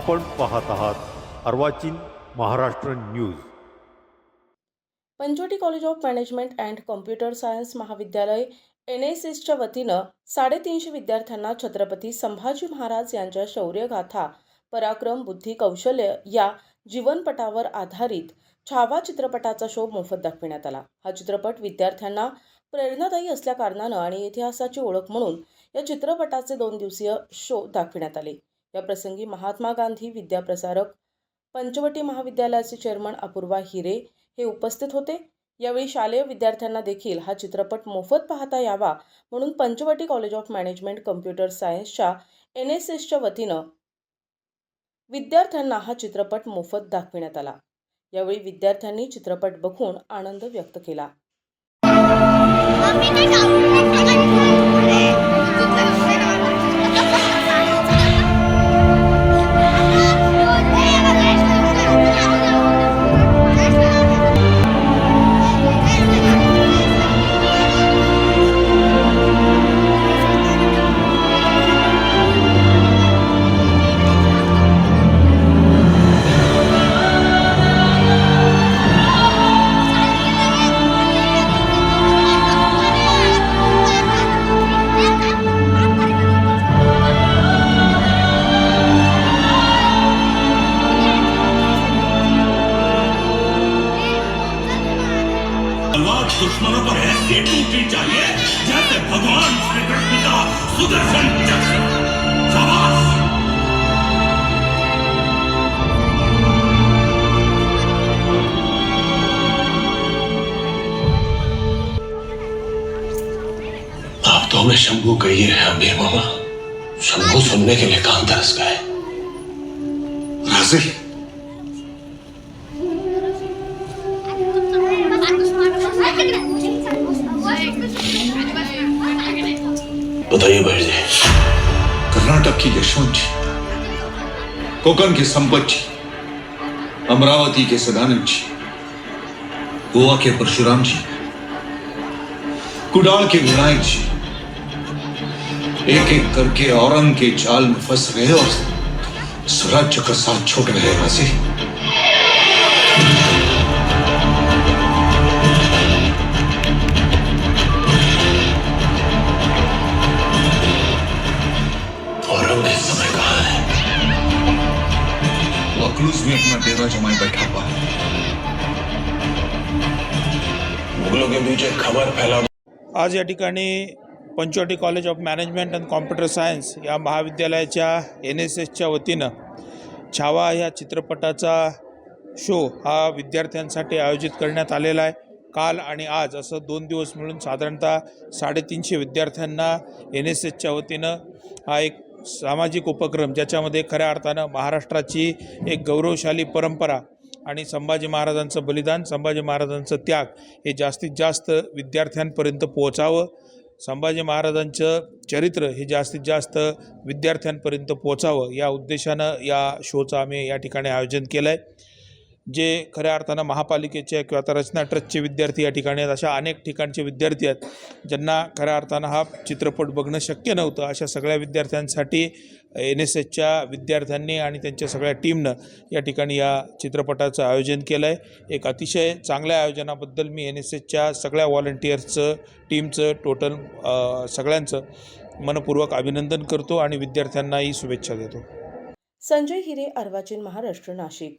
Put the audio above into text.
आपण पाहत आहात Arvachin Maharashtra news. Panchavati college of management and computer science महाविद्यालय एन एस एसच्या वतीनं साडेतीनशे विद्यार्थ्यांना छत्रपती संभाजी महाराज यांच्या शौर्यगाथा पराक्रम बुद्धी कौशल्य या जीवनपटावर आधारित छावा चित्रपटाचा शो मोफत दाखविण्यात आला. हा चित्रपट विद्यार्थ्यांना प्रेरणादायी असल्याकारणानं आणि इतिहासाची ओळख म्हणून या चित्रपटाचे दोन दिवसीय शो दाखविण्यात आले. या प्रसंगी महात्मा गांधी विद्याप्रसारक पंचवटी महाविद्यालयाचे चेअरमन अपूर्वा हिरे हे उपस्थित होते. यावेळी शालेय विद्यार्थ्यांना देखील हा चित्रपट मोफत पाहता यावा म्हणून Panchavati college of management computer सायन्सच्या एन एस एसच्या वतीनं विद्यार्थ्यांना हा चित्रपट मोफत दाखविण्यात आला. यावेळी विद्यार्थ्यांनी चित्रपट बघून आनंद व्यक्त केला. दुश्मनों पर ऐसी टूटनी चाहिए जैसे भगवान श्री कृष्ण का सुदर्शन चक्र। आप तो हमें शंभू कहिए अमीर मामा। शंभू सुनने के लिए कान तरस गए? राज़ी बताइए भाई जी। कर्नाटक की यशवंत जी, कोकण के संपत जी, अमरावती के सदानंद जी, गोवा के परशुराम जी, कुडाल के विनायक जी एक एक करके औरंग के जाल में फंस गए और स्वराज्य का साथ छोड़ गए राज़ी वो अकलूज अपना डेरा जमाए बैठा हुआ है मुगलों के बीच एक खबर फैला आज या ठिकाणी Panchavati college of management and computer science या महाविद्यालयाच्या एन एस एसच्या वतीनं छावा ह्या चित्रपटाचा शो हा विद्यार्थ्यांसाठी आयोजित करण्यात आलेला आहे. काल आणि आज असं दोन दिवस मिळून साधारणतः साडेतीनशे विद्यार्थ्यांना एन एस एसच्या वतीनं हा एक सामाजिक उपक्रम ज्याच्यामध्ये खऱ्या अर्थानं महाराष्ट्राची एक गौरवशाली परंपरा आणि संभाजी महाराजांचं बलिदान संभाजी महाराजांचं त्याग हे जास्तीत जास्त विद्यार्थ्यांपर्यंत पोहोचावं. संभाजी महाराजांचं चरित्र हे जास्तीत जास्त विद्यार्थ्यांपर्यंत पोहोचावं या उद्देशानं या शोचं आम्ही या ठिकाणी आयोजन केलं आहे जे खऱ्या अर्थानं महापालिकेचे किंवा आता रचना ट्रस्टचे विद्यार्थी या ठिकाणी आहेत अशा अनेक ठिकाणचे विद्यार्थी आहेत ज्यांना खऱ्या अर्थानं हा चित्रपट बघणं शक्य नव्हतं. अशा सगळ्या विद्यार्थ्यांसाठी एन एस एसच्या विद्यार्थ्यांनी आणि त्यांच्या सगळ्या टीमनं या ठिकाणी या चित्रपटाचं आयोजन केलं आहे एक अतिशय चांगल्या आयोजनाबद्दल मी एन एस एसच्या सगळ्या व्हॉलंटियर्सचं टीमचं टोटल सगळ्यांचं मनपूर्वक अभिनंदन करतो आणि विद्यार्थ्यांनाही शुभेच्छा देतो. संजय हिरे अर्वाचीन महाराष्ट्र नाशिक.